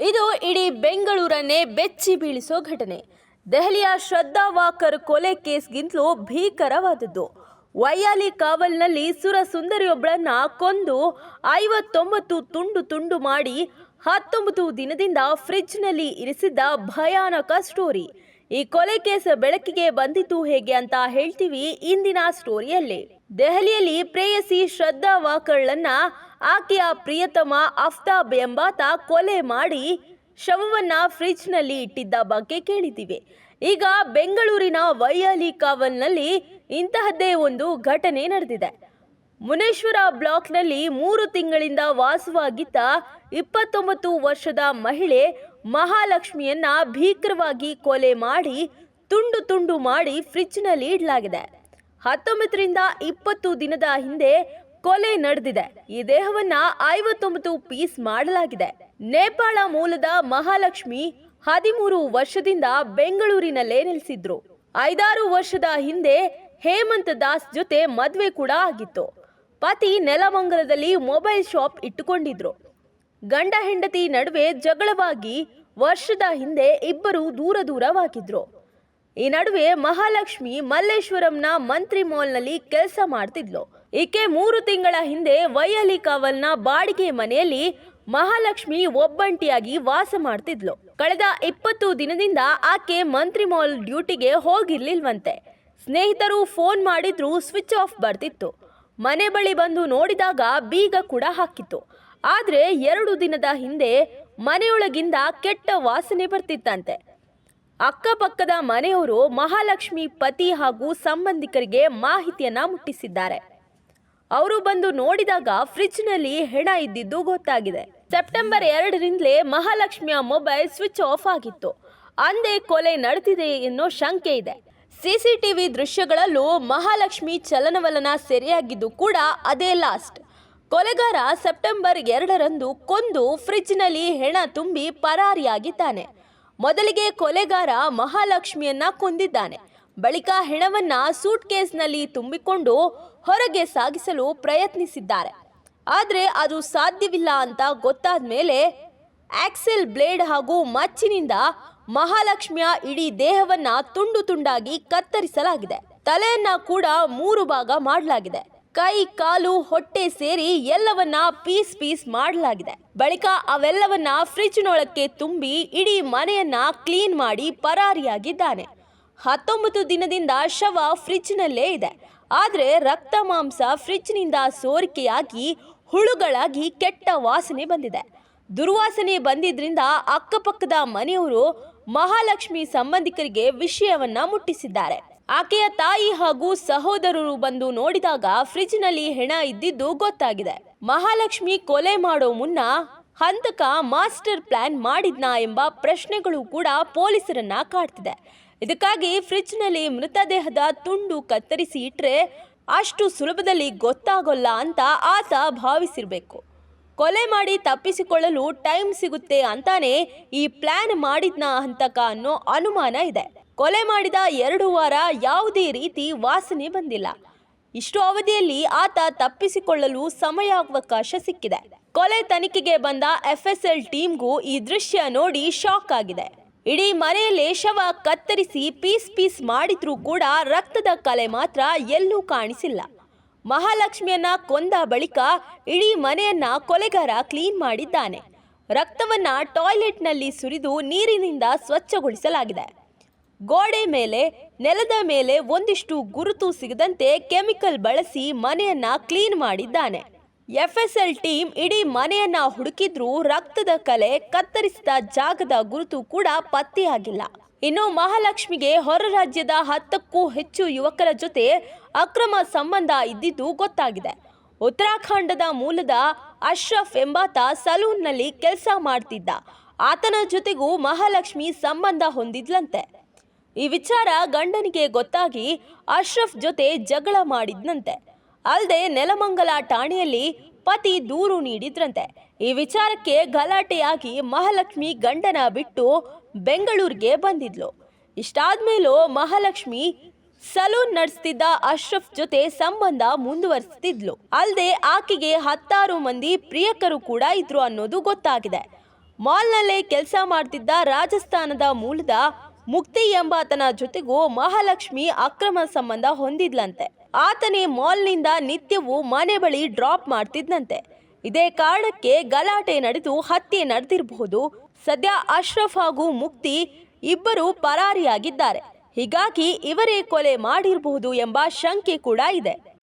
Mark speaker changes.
Speaker 1: ಇದು ಇಡೀ ಬೆಂಗಳೂರನ್ನೇ ಬೆಚ್ಚಿ ಬೀಳಿಸೋ ಘಟನೆ. ದೆಹಲಿಯ ಶ್ರದ್ಧಾ ವಾಕರ್ ಕೊಲೆ ಕೇಸ್ಗಿಂತಲೂ ಭೀಕರವಾದದ್ದು. ವೈಯಾಲಿ ಕಾವಲ್ನಲ್ಲಿ ಸುರ ಸುಂದರಿಯೊಬ್ಬಳನ್ನ ಕೊಂದು ಐವತ್ತೊಂಬತ್ತು ತುಂಡು ತುಂಡು ಮಾಡಿ ಹತ್ತೊಂಬತ್ತು ದಿನದಿಂದ ಫ್ರಿಜ್ನಲ್ಲಿ ಇರಿಸಿದ್ದ ಭಯಾನಕ ಸ್ಟೋರಿ. ಈ ಕೊಲೆ ಕೇಸ್ ಬೆಳಕಿಗೆ ಬಂದಿತು ಹೇಗೆ ಅಂತ ಹೇಳ್ತೀವಿ ಇಂದಿನ ಸ್ಟೋರಿಯಲ್ಲಿ. ದೆಹಲಿಯಲ್ಲಿ ಪ್ರೇಯಸಿ ಶ್ರದ್ಧಾ ವಾಕರ್ಳನ್ನ ಆಕೆಯ ಪ್ರಿಯತಮ ಅಫ್ತಾಬ್ ಎಂಬಾತ ಕೊಲೆ ಮಾಡಿ ಶವವನ್ನ ಫ್ರಿಜ್ನಲ್ಲಿ ಇಟ್ಟಿದ್ದ ಬಗ್ಗೆ ಕೇಳಿದ್ದೀವಿ. ಈಗ ಬೆಂಗಳೂರಿನ ವೈಯಾಲಿ ಕಾವಲ್ನಲ್ಲಿ ಇಂತಹದ್ದೇ ಒಂದು ಘಟನೆ ನಡೆದಿದೆ. ಮುನೇಶ್ವರ ಬ್ಲಾಕ್ನಲ್ಲಿ ಮೂರು ತಿಂಗಳಿಂದ ವಾಸವಾಗಿದ್ದ ಇಪ್ಪತ್ತೊಂಬತ್ತು ವರ್ಷದ ಮಹಿಳೆ ಮಹಾಲಕ್ಷ್ಮಿಯನ್ನ ಭೀಕರವಾಗಿ ಕೊಲೆ ಮಾಡಿ ತುಂಡು ತುಂಡು ಮಾಡಿ ಫ್ರಿಜ್ನಲ್ಲಿ ಇಡಲಾಗಿದೆ. ಹತ್ತೊಂಬತ್ತರಿಂದ ಇಪ್ಪತ್ತು ದಿನದ ಹಿಂದೆ ಕೊಲೆ ನಡೆದಿದೆ. ಈ ದೇಹವನ್ನ ಐವತ್ತೊಂಬತ್ತು ಪೀಸ್ ಮಾಡಲಾಗಿದೆ. ನೇಪಾಳ ಮೂಲದ ಮಹಾಲಕ್ಷ್ಮಿ ಹದಿಮೂರು ವರ್ಷದಿಂದ ಬೆಂಗಳೂರಿನಲ್ಲೇ ನೆಲೆಸಿದ್ರು. ಐದಾರು ವರ್ಷದ ಹಿಂದೆ ಹೇಮಂತ್ ದಾಸ್ ಜೊತೆ ಮದುವೆ ಕೂಡ ಆಗಿತ್ತು. ಪತಿ ನೆಲಮಂಗಲದಲ್ಲಿ ಮೊಬೈಲ್ ಶಾಪ್ ಇಟ್ಟುಕೊಂಡಿದ್ರು. ಗಂಡ ಹೆಂಡತಿ ನಡುವೆ ಜಗಳವಾಗಿ ವರ್ಷದ ಹಿಂದೆ ಇಬ್ಬರು ದೂರ ದೂರವಾಗಿದ್ರು. ಈ ನಡುವೆ ಮಹಾಲಕ್ಷ್ಮಿ ಮಲ್ಲೇಶ್ವರಂನ ಮಂತ್ರಿ ಮಾಲ್ನಲ್ಲಿ ಕೆಲಸ ಮಾಡ್ತಿದ್ಲು. ಈಕೆ ಮೂರು ತಿಂಗಳ ಹಿಂದೆ ವೈಯಲಿ ಕಾವಲ್ನ ಬಾಡಿಗೆ ಮನೆಯಲ್ಲಿ ಮಹಾಲಕ್ಷ್ಮಿ ಒಬ್ಬಂಟಿಯಾಗಿ ವಾಸ ಮಾಡ್ತಿದ್ಲು. ಕಳೆದ ಇಪ್ಪತ್ತು ದಿನದಿಂದ ಆಕೆ ಮಂತ್ರಿ ಮಾಲ್ ಡ್ಯೂಟಿಗೆ ಹೋಗಿರ್ಲಿಲ್ವಂತೆ. ಸ್ನೇಹಿತರು ಫೋನ್ ಮಾಡಿದ್ರು ಸ್ವಿಚ್ ಆಫ್ ಬರ್ತಿತ್ತು. ಮನೆ ಬಳಿ ಬಂದು ನೋಡಿದಾಗ ಬೀಗ ಕೂಡ ಹಾಕಿತ್ತು. ಆದ್ರೆ ಎರಡು ದಿನದ ಹಿಂದೆ ಮನೆಯೊಳಗಿಂದ ಕೆಟ್ಟ ವಾಸನೆ ಬರ್ತಿತ್ತಂತೆ. ಅಕ್ಕಪಕ್ಕದ ಮನೆಯವರು ಮಹಾಲಕ್ಷ್ಮಿ ಪತಿ ಹಾಗೂ ಸಂಬಂಧಿಕರಿಗೆ ಮಾಹಿತಿಯನ್ನ ಮುಟ್ಟಿಸಿದ್ದಾರೆ. ಅವರು ಬಂದು ನೋಡಿದಾಗ ಫ್ರಿಜ್ನಲ್ಲಿ ಹೆಣ ಇದ್ದಿದ್ದು ಗೊತ್ತಾಗಿದೆ. ಸೆಪ್ಟೆಂಬರ್ ಎರಡರಿಂದಲೇ ಮಹಾಲಕ್ಷ್ಮಿಯ ಮೊಬೈಲ್ ಸ್ವಿಚ್ ಆಫ್ ಆಗಿತ್ತು. ಅಂದೇ ಕೊಲೆ ನಡೆದಿದೆ ಎನ್ನೋ ಶಂಕೆ ಇದೆ. ಸಿಸಿಟಿವಿ ದೃಶ್ಯಗಳಲ್ಲೂ ಮಹಾಲಕ್ಷ್ಮಿ ಚಲನವಲನ ಸೆರೆಯಾಗಿದ್ದು ಕೂಡ ಅದೇ ಲಾಸ್ಟ್. ಕೊಲೆಗಾರ ಸೆಪ್ಟೆಂಬರ್ ಎರಡರಂದು ಕೊಂದು ಫ್ರಿಜ್ನಲ್ಲಿ ಹೆಣ ತುಂಬಿ ಪರಾರಿಯಾಗಿದ್ದಾನೆ. ಮೊದಲಿಗೆ ಕೊಲೆಗಾರ ಮಹಾಲಕ್ಷ್ಮಿಯನ್ನ ಕೊಂದಿದ್ದಾನೆ. ಬಳಿಕ ಹೆಣವನ್ನ ಸೂಟ್ ಕೇಸ್ನಲ್ಲಿ ತುಂಬಿಕೊಂಡು ಹೊರಗೆ ಸಾಗಿಸಲು ಪ್ರಯತ್ನಿಸಿದ್ದಾರೆ. ಆದರೆ ಅದು ಸಾಧ್ಯವಿಲ್ಲ ಅಂತ ಗೊತ್ತಾದ ಮೇಲೆ ಆಕ್ಸೆಲ್ ಬ್ಲೇಡ್ ಹಾಗೂ ಮಚ್ಚಿನಿಂದ ಮಹಾಲಕ್ಷ್ಮಿಯ ಇಡೀ ದೇಹವನ್ನ ತುಂಡು ತುಂಡಾಗಿ ಕತ್ತರಿಸಲಾಗಿದೆ. ತಲೆಯನ್ನ ಕೂಡ ಮೂರು ಭಾಗ ಮಾಡಲಾಗಿದೆ. ಕೈ, ಕಾಲು, ಹೊಟ್ಟೆ ಸೇರಿ ಎಲ್ಲವನ್ನ ಪೀಸ್ ಪೀಸ್ ಮಾಡಲಾಗಿದೆ. ಬಳಿಕ ಅವೆಲ್ಲವನ್ನ ಫ್ರಿಜ್ನೊಳಕ್ಕೆ ತುಂಬಿ ಇಡೀ ಮನೆಯನ್ನ ಕ್ಲೀನ್ ಮಾಡಿ ಪರಾರಿಯಾಗಿದ್ದಾನೆ. ಹತ್ತೊಂಬತ್ತು ದಿನದಿಂದ ಶವ ಫ್ರಿಜ್ನಲ್ಲೇ ಇದೆ. ಆದರೆ ರಕ್ತ ಮಾಂಸ ಫ್ರಿಜ್ನಿಂದ ಸೋರಿಕೆಯಾಗಿ ಹುಳುಗಳಾಗಿ ಕೆಟ್ಟ ವಾಸನೆ ಬಂದಿದೆ. ದುರ್ವಾಸನೆ ಬಂದಿದ್ರಿಂದ ಅಕ್ಕಪಕ್ಕದ ಮನೆಯವರು ಮಹಾಲಕ್ಷ್ಮಿ ಸಂಬಂಧಿಕರಿಗೆ ವಿಷಯವನ್ನ ಮುಟ್ಟಿಸಿದ್ದಾರೆ. ಆಕೆಯ ತಾಯಿ ಹಾಗೂ ಸಹೋದರರು ಬಂದು ನೋಡಿದಾಗ ಫ್ರಿಜ್ನಲ್ಲಿ ಹೆಣ ಇದ್ದಿದ್ದು ಗೊತ್ತಾಗಿದೆ. ಮಹಾಲಕ್ಷ್ಮಿ ಕೊಲೆ ಮಾಡೋ ಮುನ್ನ ಹಂತಕ ಮಾಸ್ಟರ್ ಪ್ಲಾನ್ ಮಾಡಿದ್ನಾ ಎಂಬ ಪ್ರಶ್ನೆಗಳು ಕೂಡ ಪೊಲೀಸರನ್ನ ಕಾಡ್ತಿದೆ. ಇದಕ್ಕಾಗಿ ಫ್ರಿಜ್ನಲ್ಲಿ ಮೃತದೇಹದ ತುಂಡು ಕತ್ತರಿಸಿ ಇಟ್ರೆ ಅಷ್ಟು ಸುಲಭದಲ್ಲಿ ಗೊತ್ತಾಗೋಲ್ಲ ಅಂತ ಆತ ಭಾವಿಸಿರಬೇಕು. ಕೊಲೆ ಮಾಡಿ ತಪ್ಪಿಸಿಕೊಳ್ಳಲು ಟೈಮ್ ಸಿಗುತ್ತೆ ಅಂತಾನೆ ಈ ಪ್ಲಾನ್ ಮಾಡಿದ್ನ ಹಂತಕ ಅನ್ನೋ ಅನುಮಾನ ಇದೆ. ಕೊಲೆ ಮಾಡಿದ ಎರಡು ವಾರ ಯಾವುದೇ ರೀತಿ ವಾಸನೆ ಬಂದಿಲ್ಲ. ಇಷ್ಟು ಅವಧಿಯಲ್ಲಿ ಆತ ತಪ್ಪಿಸಿಕೊಳ್ಳಲು ಸಮಯಾವಕಾಶ ಸಿಕ್ಕಿದೆ. ಕೊಲೆ ತನಿಖೆಗೆ ಬಂದ ಎಫ್ಎಸ್ಎಲ್ ಟೀಮ್ಗೂ ಈ ದೃಶ್ಯ ನೋಡಿ ಶಾಕ್ ಆಗಿದೆ. ಇಡೀ ಮನೆಯಲ್ಲೇ ಶವ ಕತ್ತರಿಸಿ ಪೀಸ್ ಪೀಸ್ ಮಾಡಿದ್ರೂ ಕೂಡ ರಕ್ತದ ಕಲೆ ಮಾತ್ರ ಎಲ್ಲೂ ಕಾಣಿಸಿಲ್ಲ. ಮಹಾಲಕ್ಷ್ಮಿಯನ್ನ ಕೊಂದ ಬಳಿಕ ಇಡೀ ಮನೆಯನ್ನ ಕೊಲೆಗಾರ ಕ್ಲೀನ್ ಮಾಡಿದ್ದಾನೆ. ರಕ್ತವನ್ನ ಟಾಯ್ಲೆಟ್ನಲ್ಲಿ ಸುರಿದು ನೀರಿನಿಂದ ಸ್ವಚ್ಛಗೊಳಿಸಲಾಗಿದೆ. ಗೋಡೆ ಮೇಲೆ, ನೆಲದ ಮೇಲೆ ಒಂದಿಷ್ಟು ಗುರುತು ಸಿಗದಂತೆ ಕೆಮಿಕಲ್ ಬಳಸಿ ಮನೆಯನ್ನ ಕ್ಲೀನ್ ಮಾಡಿದ್ದಾನೆ. ಎಲ್ ಟೀಮ್ ಇಡೀ ಮನೆಯನ್ನ ಹುಡುಕಿದ್ರೂ ರಕ್ತದ ಕಲೆ ಕತ್ತರಿಸಿದ ಜಾಗದ ಗುರುತು ಕೂಡ ಪತ್ತೆಯಾಗಿಲ್ಲ. ಇನ್ನು ಮಹಾಲಕ್ಷ್ಮಿಗೆ ಹೊರ ರಾಜ್ಯದ ಹತ್ತಕ್ಕೂ ಹೆಚ್ಚು ಯುವಕರ ಜೊತೆ ಅಕ್ರಮ ಸಂಬಂಧ ಇದ್ದಿದ್ದು ಗೊತ್ತಾಗಿದೆ. ಉತ್ತರಾಖಂಡದ ಮೂಲದ ಅಶ್ರಫ್ ಎಂಬಾತ ಸಲೂನ್ನಲ್ಲಿ ಕೆಲಸ ಮಾಡ್ತಿದ್ದ. ಆತನ ಜೊತೆಗೂ ಮಹಾಲಕ್ಷ್ಮಿ ಸಂಬಂಧ ಹೊಂದಿದ್ಲಂತೆ. ಈ ವಿಚಾರ ಗಂಡನಿಗೆ ಗೊತ್ತಾಗಿ ಅಶ್ರಫ್ ಜೊತೆ ಜಗಳ ಮಾಡಿದ್ನಂತೆ. ಅಲ್ಲದೆ ನೆಲಮಂಗಲ ಠಾಣೆಯಲ್ಲಿ ಪತಿ ದೂರು ನೀಡಿದ್ರಂತೆ. ಈ ವಿಚಾರಕ್ಕೆ ಗಲಾಟೆಯಾಗಿ ಮಹಾಲಕ್ಷ್ಮಿ ಗಂಡನ ಬಿಟ್ಟು ಬೆಂಗಳೂರಿಗೆ ಬಂದಿದ್ಲು. ಇಷ್ಟಾದ್ಮೇಲೂ ಮಹಾಲಕ್ಷ್ಮಿ ಸಲೂನ್ ನಡೆಸ್ತಿದ್ದ ಅಶ್ರಫ್ ಜೊತೆ ಸಂಬಂಧ ಮುಂದುವರಿಸ್ತಿದ್ಲು. ಅಲ್ಲದೆ ಆಕೆಗೆ ಹತ್ತಾರು ಮಂದಿ ಪ್ರಿಯಕರು ಕೂಡ ಇದ್ರು ಅನ್ನೋದು ಗೊತ್ತಾಗಿದೆ. ಮಾಲ್ನಲ್ಲೇ ಕೆಲಸ ಮಾಡ್ತಿದ್ದ ರಾಜಸ್ಥಾನದ ಮೂಲದ ಮುಕ್ತಿ ಎಂಬಾತನ ಜೊತೆಗೂ ಮಹಾಲಕ್ಷ್ಮಿ ಅಕ್ರಮ ಸಂಬಂಧ ಹೊಂದಿದ್ಲಂತೆ. ಆತನೇ ಮಾಲ್ನಿಂದ ನಿತ್ಯವೂ ಮನೆ ಬಳಿ ಡ್ರಾಪ್ ಮಾಡ್ತಿದ್ನಂತೆ. ಇದೇ ಕಾರಣಕ್ಕೆ ಗಲಾಟೆ ನಡೆದು ಹತ್ಯೆ ನಡೆದಿರಬಹುದು. ಸದ್ಯ ಅಶ್ರಫ್ ಹಾಗೂ ಮುಕ್ತಿ ಇಬ್ಬರು ಪರಾರಿಯಾಗಿದ್ದಾರೆ. ಹೀಗಾಗಿ ಇವರೇ ಕೊಲೆ ಮಾಡಿರಬಹುದು ಎಂಬ ಶಂಕೆ ಕೂಡ ಇದೆ.